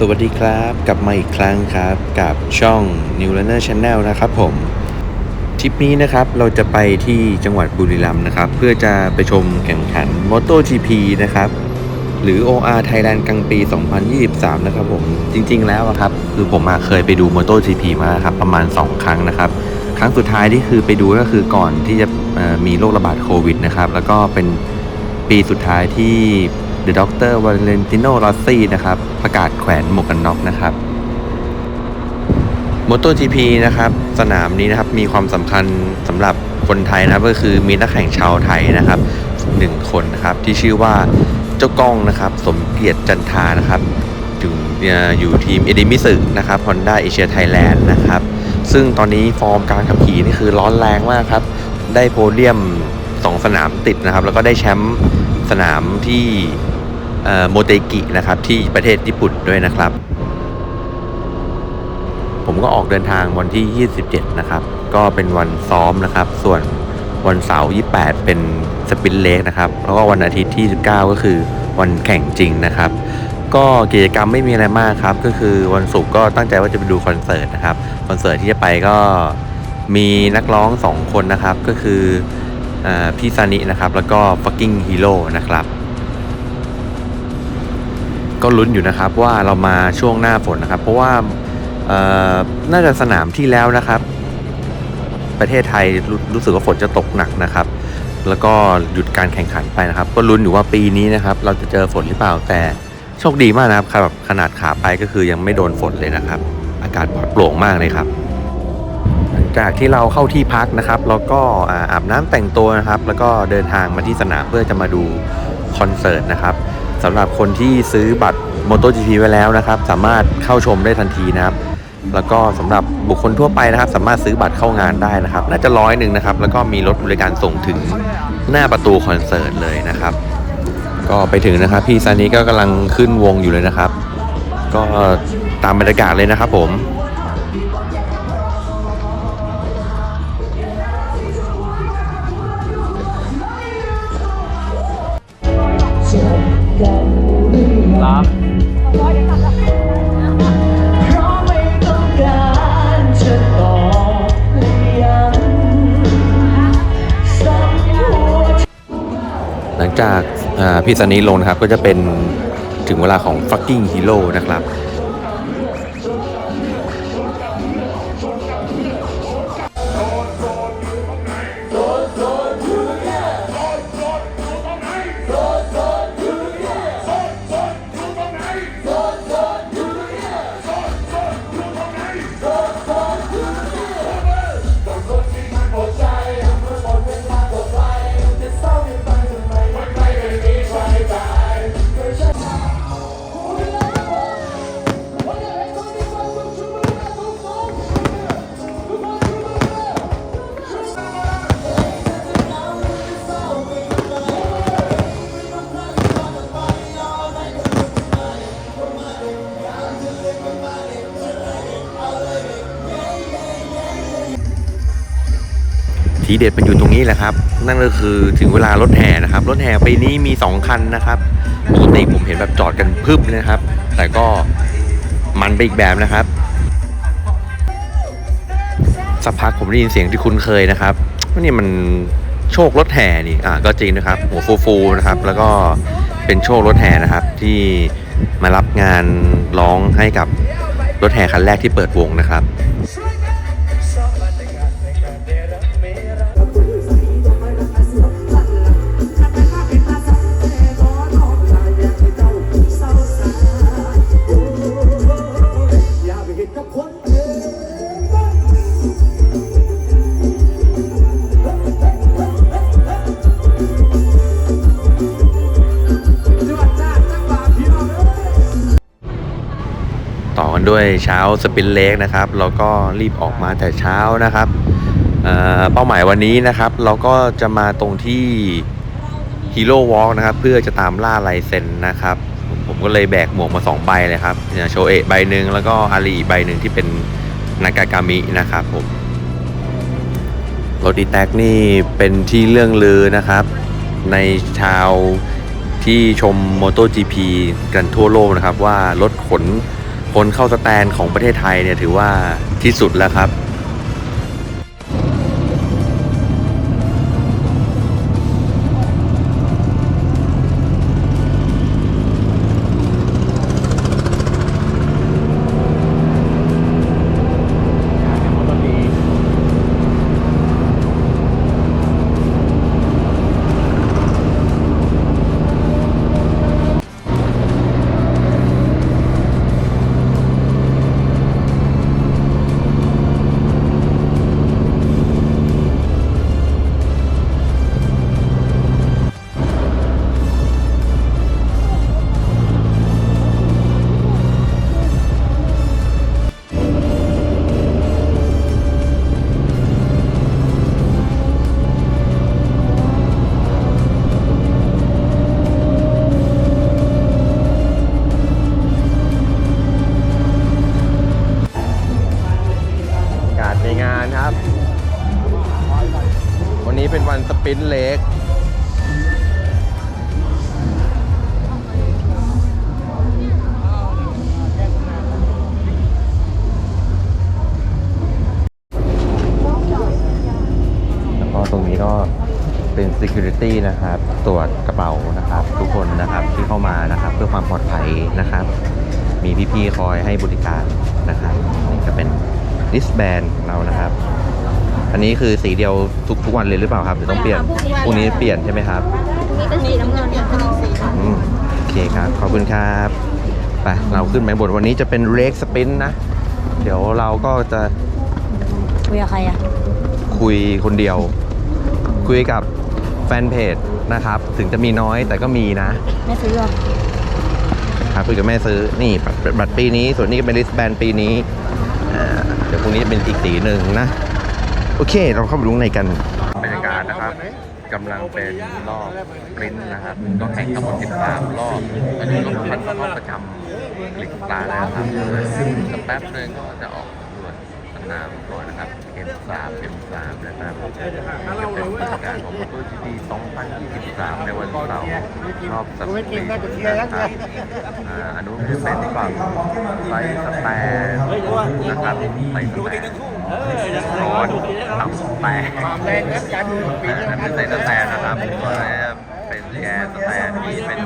สวัสดีครับกลับมาอีกครั้งครับกับช่อง New Runner Channel นะครับผมทริปนี้นะครับเราจะไปที่จังหวัดบุรีรัมย์นะครับ เพื่อจะไปชมแข่งขัน MotoGP นะครับ หรือ OR Thailand กลางปี 2023 นะครับผมจริงๆแล้วอะครับคือผมเคยไปดู MotoGP มาครับประมาณ 2 ครั้งนะครับ ครั้งสุดท้ายที่คือไปดูก็คือก่อนที่จะมีโรคระบาดโควิดนะครับแล้วก็เป็นปีสุดท้ายที่ The Dr. Valentino Rossi นรอซซี่นะครับ ประกาศแขวนหมวกกันน็อกนะครับ MotoGP นะครับ สนามนี้นะครับ มีความสำคัญสำหรับคนไทยนะครับ ก็คือมีนักแข่งชาวไทยนะครับหนึ่งคนนะครับ ที่ชื่อว่าเจ้าก้องนะครับ สมเกียรติจันทานะครับอยู่อยู่ทีมเอดิมิสึนะครับ Honda Asia Thailand นด์นะครับ ซึ่งตอนนี้ฟอร์มการขับขี่นี่คือร้อนแรงมากครับ ได้โพเดียม 2 สนามติดนะครับ แล้วก็ได้แชมป์สนามที่ โมเตกินะครับที่ประเทศญี่ปุ่นด้วยนะครับ ผมก็ออกเดินทางวันที่ 27 นะครับ ก็เป็นวันซ้อมนะครับ ส่วนวันเสาร์28 เป็นสปินเลกนะครับ แล้วก็วันอาทิตย์ที่ 19 ก็คือวันแข่งจริงนะครับ ก็กิจกรรมไม่มีอะไรมากครับ ก็คือวันศุกร์ก็ตั้งใจว่าจะไปดูคอนเสิร์ตนะครับคอนเสิร์ตที่จะไปก็มีนักร้อง 2 คนนะครับ ก็คืออพี่ซานินะครับ แล้วก็ fucking hero นะครับ ก็ลุ้นอยู่นะครับว่าเรามาช่วงหน้าฝนนะครับ เพราะว่าน่าจะสนามที่แล้วนะครับ ประเทศไทยรู้รู้สึกว่าฝนจะตกหนักนะครับ แล้วก็หยุดการแข่งขันไปนะครับ ก็ลุ้นอยู่ว่าปีนี้นะครับ เราจะเจอฝนหรือเปล่าแต่โชคดีมากนะครับขนาดขาไปก็คือยังไม่โดนฝนเลยนะครับ อากาศปลอดโปร่งมากเลยครับหลังจากที่เราเข้าที่พักนะครับ แล้วก็อาอาบน้ำแต่งตัวนะครับ แล้วก็เดินทางมาที่สนามเพื่อจะมาดูคอนเสิร์ตนะครับ สำหรับคนที่ซื้อบัตร MotoGP ไว้แล้วนะครับ สามารถเข้าชมได้ทันทีนะครับ แล้วก็สำหรับบุคคลทั่วไปนะครับ สามารถซื้อบัตรเข้างานได้นะครับ น่าจะร้อยหนึ่งนะครับ แล้วก็มีรถบริการส่งถึงหน้าประตูคอนเสิร์ตเลยนะครับ ก็ไปถึงนะครับ พี่ซานิก็กำลังขึ้นวงอยู่เลยนะครับ ก็ตามบรรยากาศเลยนะครับผม จากพี่ซันนี้ลงนะครับ ก็จะเป็นถึงเวลาของ fucking hero นะครับ ทีเด็ดมันอยู่ตรงนี้แหละครับ นั่นก็คือถึงเวลารถแห่นะครับ รถแห่ปีนี้มี 2 คันนะครับปกติผมเห็นแบบจอดกันพึบเลยนะครับ แต่ก็มันไปอีกแบบนะครับสักพักผมได้ยินเสียงที่คุ้นเคยนะครับว่านี่มันโชครถแห่นี่อ่าก็จริงนะครับ หัวฟูฟูๆนะครับ แล้วก็เป็นโชครถแห่นะครับ ที่มารับงานร้องให้กับรถแห่คันแรกที่เปิดวงนะครับ ด้วยเช้าสปินเล็กนะครับเราก็รีบออกมาแต่เช้านะครับเเป้าหมายวันนี้นะครับ เราก็จะมาตรงที่ฮีโร่วอล์กนะครับ เพื่อจะตามล่าลายเซ็นนะครับ ผมก็เลยแบกหมวกมา 2 ใบเลยครับโชเอะใบหนึ่งแล้วก็อารีใบหนึ่งที่เป็นนากากามินะครับผมรถดีแท็กนี่เป็นที่เรื่องลือนะครับ ในชาวที่ชม MotoGP กันทั่วโลกนะครับ ว่ารถขน คนเข้าสแตนของประเทศไทยเนี่ยถือว่าที่สุดแล้วครับ security นะครับ ตรวจกระเป๋านะครับ ทุกคนนะครับที่เข้ามานะครับ เพื่อความปลอดภัยนะครับ มีพี่ๆคอยให้บริการนะครับนี่ก็เป็น wristband ของเรานะครับ อันนี้คือสีเดียวทุกทุกวันเลยหรือเปล่าครับหรือต้องเปลี่ยนพรุ่งนี้เปลี่ยนใช่ไหมครับนี่เป็นสีน้ำเงินเนี่ยเป็นสีอืมโอเคครับขอบคุณครับไปเราขึ้นไปบนวันนี้จะเป็นเร k สปินนะ เดี๋ยวเราก็จะคุยกับใครอะคุยคนเดียว คุยกับ แฟนเพจนะครับ ถึงจะมีน้อยแต่ก็มีนะ ไม่ซื้อหรอครับคุยกับแม่ซื้อนี่บัตรบัตรปีนี้ ส่วนนี้ก็เป็นลิสแบนปีนี้อ่าเดี๋ยวพรุ่งนี้จะเป็นอีกสีหนึ่งนะ โอเค เราเข้าไปดูข้างในกันบรรยากาศนะครับกำลังเป็นรอบปริ้นนะครับ ก็แข่งทั้งหมด13รอบตอนนี้ก็คัดรอบประจำลิกตาแล้วครับสักแป๊บหนึงก็จะออกตรวจสนามก่อนนะครับ เกมสามเกมสามนะครับจะเป็นบรรยากาศของ MotoGP 2023 ในวันเสาร์รอบสัปดาห์นะครับอ่าอนุเป็นฝั่งไซส์สแตนนะครับไซส์สแตนร้อนต่ำแตกนั่นเป็นไซส์สแตนนะครับตัวนี้เป็นแกนสแตนที่เป็น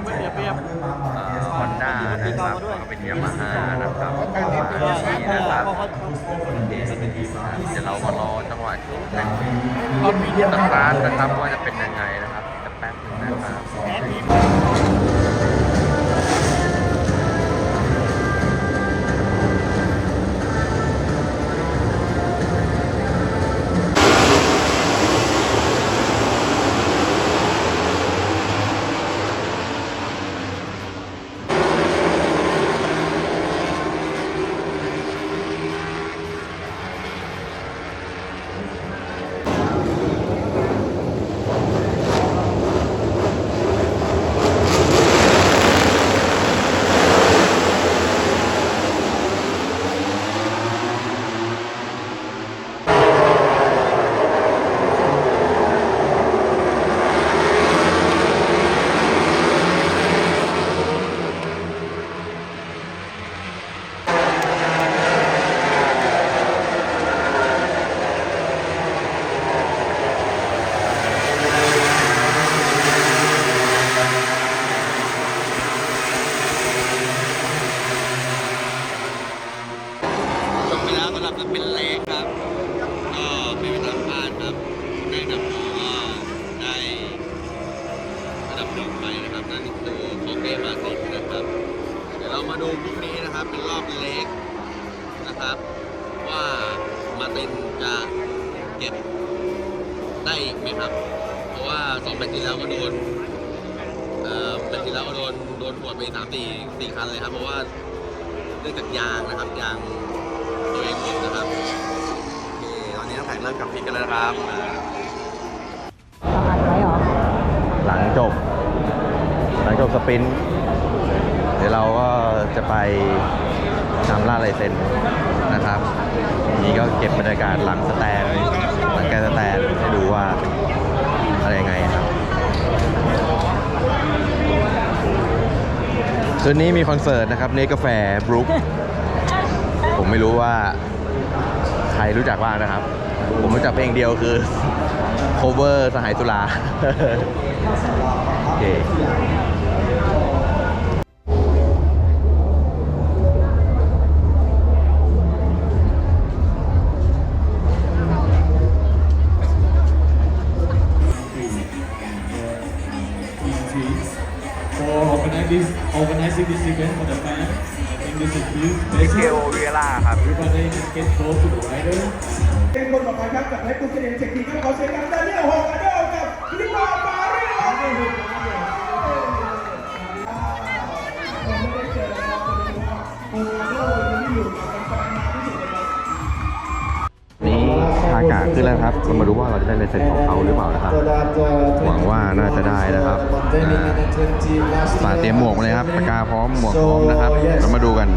ฮอนด้านะครับแล้วก็เป็นยามาฮ่านะครับมาที่นะครับ เรามารอจังหวะช่วงเป็นสตาร์ทนะครับว่าจะเป็นยังไงนะครับจะแป๊บหนึงนะครับ อีกไหมครับ เพราะว่าสองแมตช์ที่แล้วก็โดนเอ่อแมตช์ที่แล้วก็โดนโดนปวดไปสามสี่สี่คันเลยครับ เพราะว่าเนื่องจากยางนะครับยางตัวเองหมดนะครับโอเคตอนนี้น้ำแข็งเริ่มกลับพลิกกันแล้วนะครับเราอัดไว้เหรอ หลังจบ หลังจบสปรินต์เดี๋ยวเราก็จะไปทำล่าลายเซ็นนะครับ นี่ก็เก็บบรรยากาศหลังสแตนหลัง แกนสแตนให้ดูว่าอะไรยังไงครับ คืนนี้มีคอนเสิร์ตนะครับเนกาแฟบรุกผมไม่รู้ว่า ใครรู้จักบ้างนะครับ ผมรู้จักเพลงเดียวคือ cover สหายตุลาโอเค really เท special. โอเวียล่าครับ Everybody can get close to the rider. เป็นคนต่อไปครับจากให้คุณเสด็จเช็คทีครับขอเสียงดังดานิเอลโหกาโดกับลิปามาริโอากาขึ้นแล้วครับเรามาดูว่าเราจะได้ลายเซ็นของเขาหรือเปล่านะครับ หวังว่าน่าจะได้นะครับฝาเตรียมหมวกมาเลยครับปากกาพร้อมหมวกพร้อมนะครับ เรามาดูกัน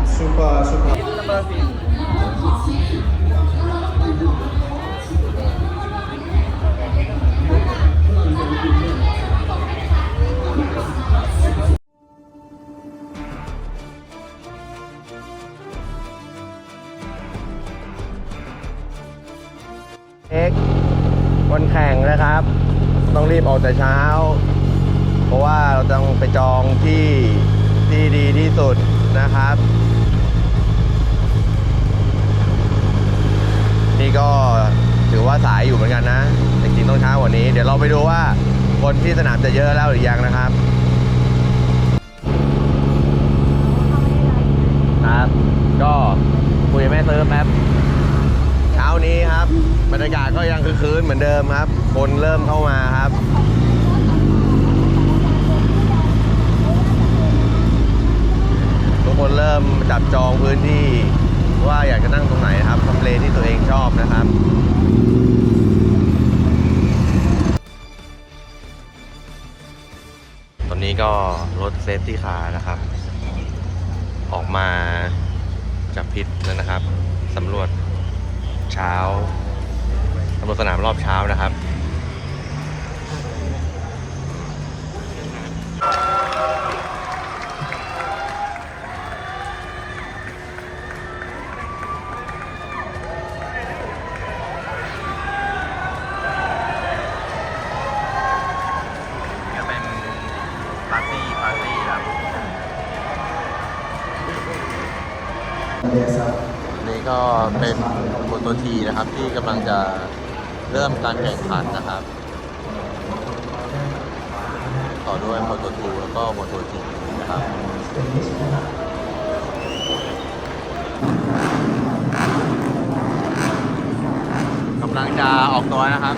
แต่เช้า เพราะว่าเราต้องไปจองที่ที่ดีที่สุดนะครับ นี่ก็ถือว่าสายอยู่เหมือนกันนะ จริงๆต้องเช้ากว่านี้ เดี๋ยวเราไปดูว่าคนที่สนามจะเยอะแล้วหรือยังนะครับครับ ก็คุยกับแม่เติร์ฟแป๊บเช้านี้ครับ บรรยากาศก็ยังคือคืนเหมือนเดิมครับ คนเริ่มเข้ามาครับ ทุกคน เริ่มจับจองพื้นที่ว่าอยากจะนั่งตรงไหนครับทำเลที่ตัวเองชอบนะครับตอนนี้ก็รถเซฟตี้คาร์นะครับ ออกมาจับพิษแล้วนะครับสำรวจเช้าตำรวจสนามรอบเช้านะครับ ก็เป็นปาร์ตี้ปาร์ตี้ครับ นี่ก็เป็น โปรโตทีนะครับ ที่กำลังจะเริ่มการแข่งขันนะครับ ต่อด้วยโมโตทูแล้วก็โมโตทีนะครับกำลังจะออกตัวนะครับ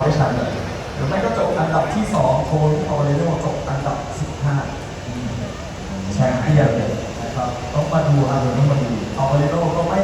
ไปฉานเลยหรือไม่ก็จบอันดับที่สองโค้ดเอาเลยเรียกว่าจบอันดับสิบห้าแชมเปี้ยนเลยนะครับต้องมาดูครับเดี๋ยวต้องมาดูเอาไปเรียกว่าก็ไม่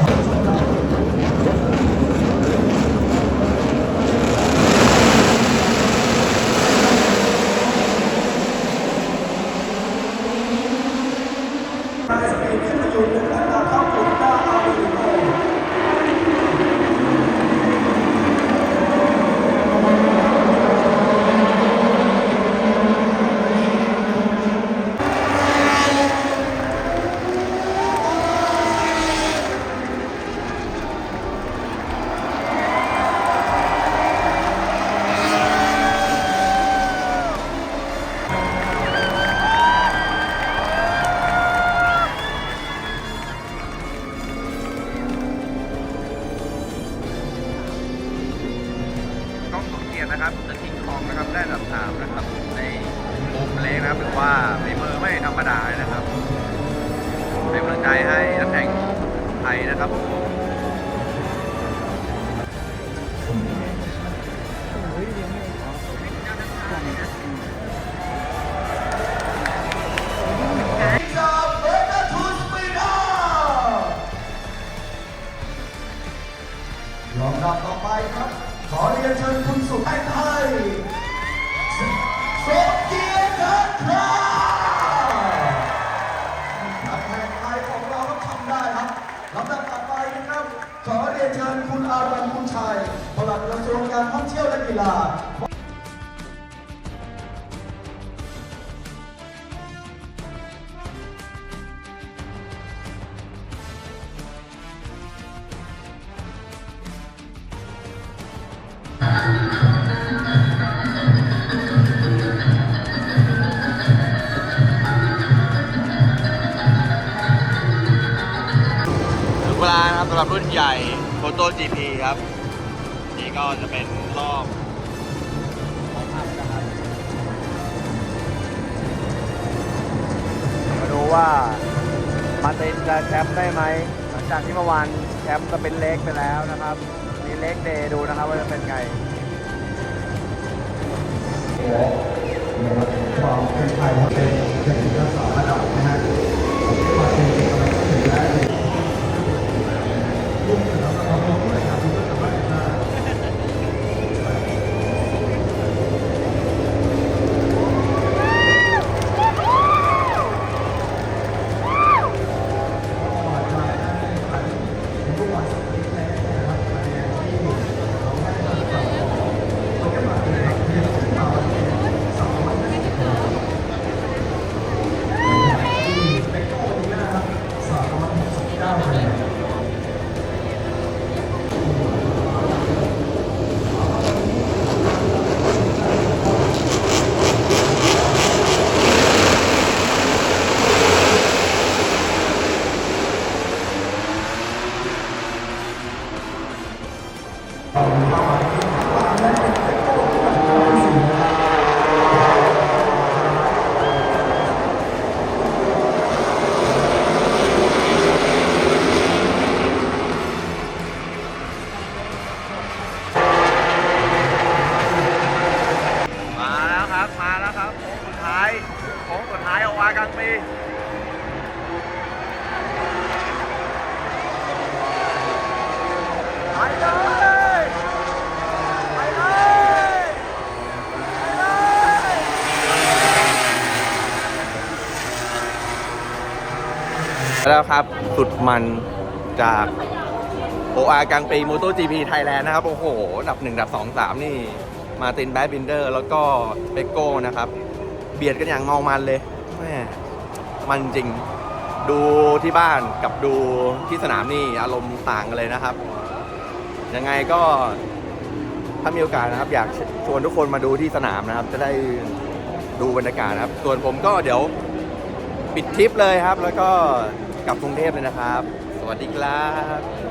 นะครับ ถึงเวลานะครับสำหรับรุ่นใหญ่โ o โต้ GP ครับ นี่ก็จะเป็นรอบ จะแชมป์ได้ไหมหลังจากที่เมื่อวานแชมป์ก็เป็นเล็กไปแล้วนะครับมีเล็กเดย์ดูนะครับว่าจะเป็นไงความเป็นไทยครับเป็นเป็นรักษาระดับนะฮะ แล้วครับ สุดมันจาก OR กลางปีม o โต GP ไทยแลนด์นะครับ โอ้โหอันดับหนึ่งอันดับสองสามนี่มาตินแบดบินเดอร์ แล้วก็เบโก้นะครับ เบียดกันอย่างเมามันเลยแม่มันจริงดูที่บ้านกับดูที่สนามนี่อารมณ์ต่างกันเลยนะครับ ยังไงก็ถ้ามีโอกาสนะครับ อยากชวนทุกคนมาดูที่สนามนะครับ จะได้ดูบรรยากาศนะครับ ส่วนผมก็เดี๋ยวปิดทริปเลยครับ แล้วก็ กลับกรุงเทพเลยนะครับ สวัสดีครับ